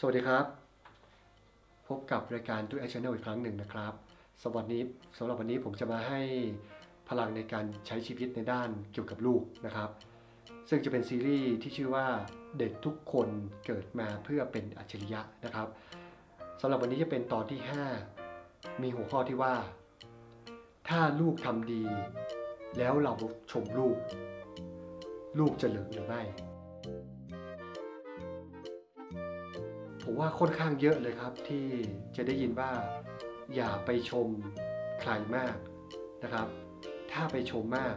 สวัสดีครับ พบกับรายการดูแอชแนลอีกครั้งหนึ่งนะครับ สวัสดีสำหรับวันนี้ผมจะมาให้พลังในการใช้ชีวิตในด้านเกี่ยวกับลูกนะครับ ซึ่งจะเป็นซีรีส์ที่ชื่อว่าเด็กทุกคนเกิดมาเพื่อเป็นอัจฉริยะนะครับสำหรับวันนี้จะเป็นตอนที่ 5 มีหัวข้อที่ว่า ถ้าลูกทำดี แล้วเราชมลูก ลูกจะเหลิงหรือไม่ ผมว่าค่อนข้างเยอะเลยครับที่จะได้ยินว่าอย่าไปชมใครมากนะครับ ถ้าไปชมมาก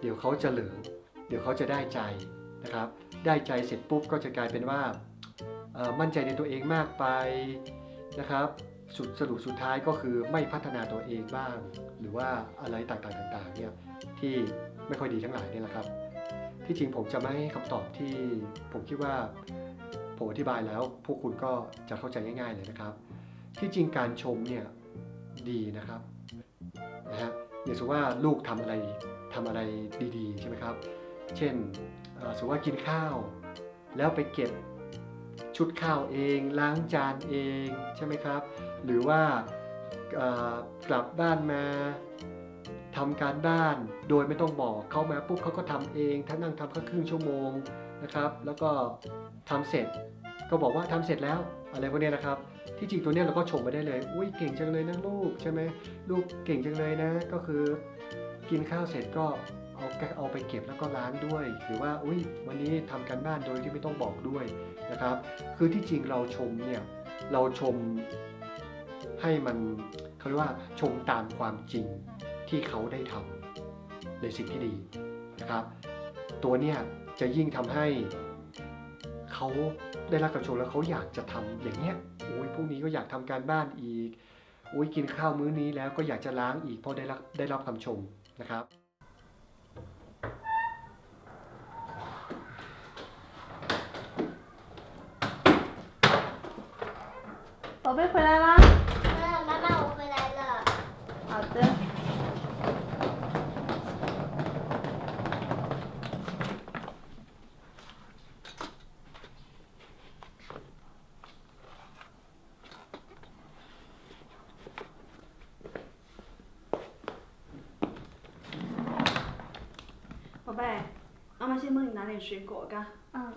เดี๋ยวเขาจะเหลืองเดี๋ยวเขาจะได้ใจนะครับ ได้ใจเสร็จปุ๊บก็จะกลายเป็นว่ามั่นใจในตัวเองมากไปนะครับสุดสรุปสุดท้ายก็คือไม่พัฒนาตัวเองบ้าง หรือว่าอะไรต่างๆต่างๆเนี่ยที่ไม่ค่อยดีทั้งหลายเนี่ยแหละครับ ที่จริงผมจะไม่ให้คำตอบที่ผมคิดว่า ผมอธิบายแล้วพวกคุณก็จะเข้าใจง่าย ๆเลยนะครับ ที่จริงการชมเนี่ยดีนะครับนะฮะอย่างสมมติว่าลูกทำอะไรทำอะไรดีๆใช่ไหมครับ เช่นสมมติว่ากินข้าว แล้วไปเก็บชุดข้าวเอง ล้างจานเองใช่ไหมครับ หรือว่ากลับบ้านมาทำการบ้านโดยไม่ต้องบอกเขามาปุ๊บเขาก็ทำเอง ถ้านั่งทำแค่ครึ่งชั่วโมงนะครับ แล้วก็ทำเสร็จก็บอกว่าทำเสร็จแล้วอะไรพวกนี้นะครับ ที่จริงตัวเนี้ยเราก็ชมไปได้เลย อุ้ยเก่งจังเลยนะลูกใช่ไหมลูกเก่งจังเลยนะ ก็คือกินข้าวเสร็จก็เอาเอาไปเก็บแล้วก็ล้างด้วย หรือว่าอุ้ยวันนี้ทำการบ้านโดยที่ไม่ต้องบอกด้วยนะครับ คือที่จริงเราชมเนี่ยเราชมให้มันเขาเรียกว่าชมตามความจริงที่เขาได้ทำในสิ่งที่ดีนะครับ ตัวเนี้ยจะยิ่งทำให้ เขาได้รับคำชมแล้วเขาอยากจะทำอย่างเนี้ยโอ้ยพรุ่งนี้ก็อยากทำการบ้านอีกโอ้ยกินข้าวมื้อนี้แล้วก็อยากจะล้างอีกเพราะได้รับได้รับคำชมนะครับ 宝贝回来啦。嗯，妈妈，我回来了。好的。 宝贝，妈妈先帮你拿点水果，嘎。嗯。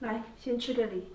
来，先吃个梨。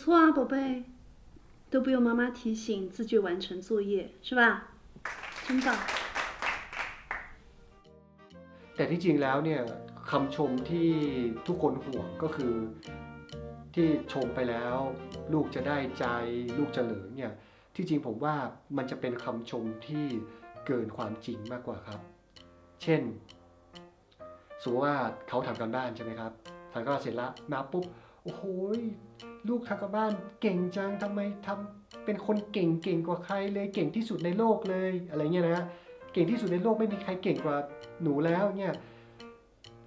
错啊，宝贝，都不用妈妈提醒，自觉完成作业，是吧？真棒。 แต่ที่จริงแล้วเนี่ยคำชมที่ทุกคนห่วงก็คือที่ชมไปแล้ว ลูกจะได้ใจ ลูกจะเหลิงเนี่ยที่จริงผมว่ามันจะเป็นคำชมที่เกินความจริงมากกว่าครับ เช่นสมมติว่าเขาทำการบ้านใช่ไหมครับทำการบ้านเสร็จแล้วมาปุ๊บโอ้โหย ลูกทำการบ้านเก่งจังทำไมทำเป็นคนเก่งเก่งกว่าใครเลยเก่งที่สุดในโลกเลยอะไรเงี้ยนะ เก่งที่สุดในโลกไม่มีใครเก่งกว่าหนูแล้วเนี่ย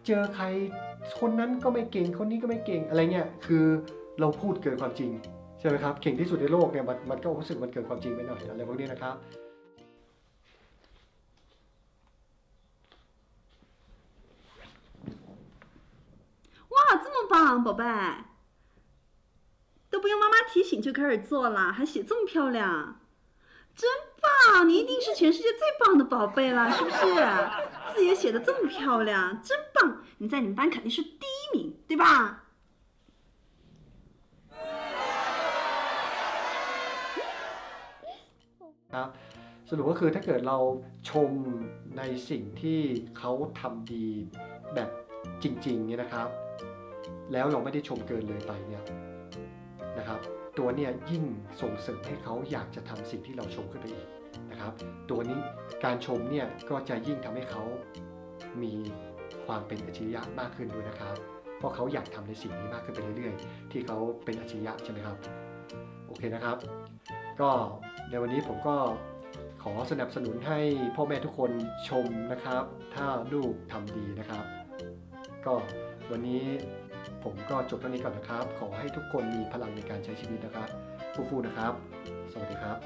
เจอใครคนนั้นก็ไม่เก่งคนนี้ก็ไม่เก่งอะไรเงี้ยคือเราพูดเกินความจริงใช่ไหมครับเก่งที่สุดในโลกเนี่ยมันมันก็รู้สึกมันเกินความจริงไปหน่อยอะไรพวกนี้นะครับ 哇，这么棒，宝贝，都 不用妈妈提醒就开始做了，还写这么漂亮，真棒！你一定是全世界最棒的宝贝了，是不是？字也写的这么漂亮，真棒！你在你们班肯定是第一 明，对吧？ ครับสรุปก็คือถ้าเกิดเราชมในสิ่งที่เขาทำดีแบบจริงๆเนี่ยนะครับ แล้วเราไม่ได้ชมเกินเลยไปเนี่ย นะครับ ตัวเนี่ยยิ่งส่งเสริมให้เขาอยากจะทำสิ่งที่เราชมขึ้นไปอีกนะครับ ตัวนี้การชมเนี่ยก็จะยิ่งทำให้เขามีความเป็นอัจฉริยะมากขึ้นด้วยนะครับ เพราะเขาอยากทำในสิ่งนี้มากขึ้นไปเรื่อยๆ ที่เขาเป็นอัจฉริยะใช่ไหมครับ โอเคนะครับ ก็ในวันนี้ผมก็ขอสนับสนุนให้พ่อแม่ทุกคนชมนะครับ ถ้าลูกทำดีนะครับ ก็วันนี้ ผมก็จบเท่านี้ก่อนนะครับ ขอให้ทุกคนมีพลังในการใช้ชีวิตนะครับฟูฟูนะครับ สวัสดีครับ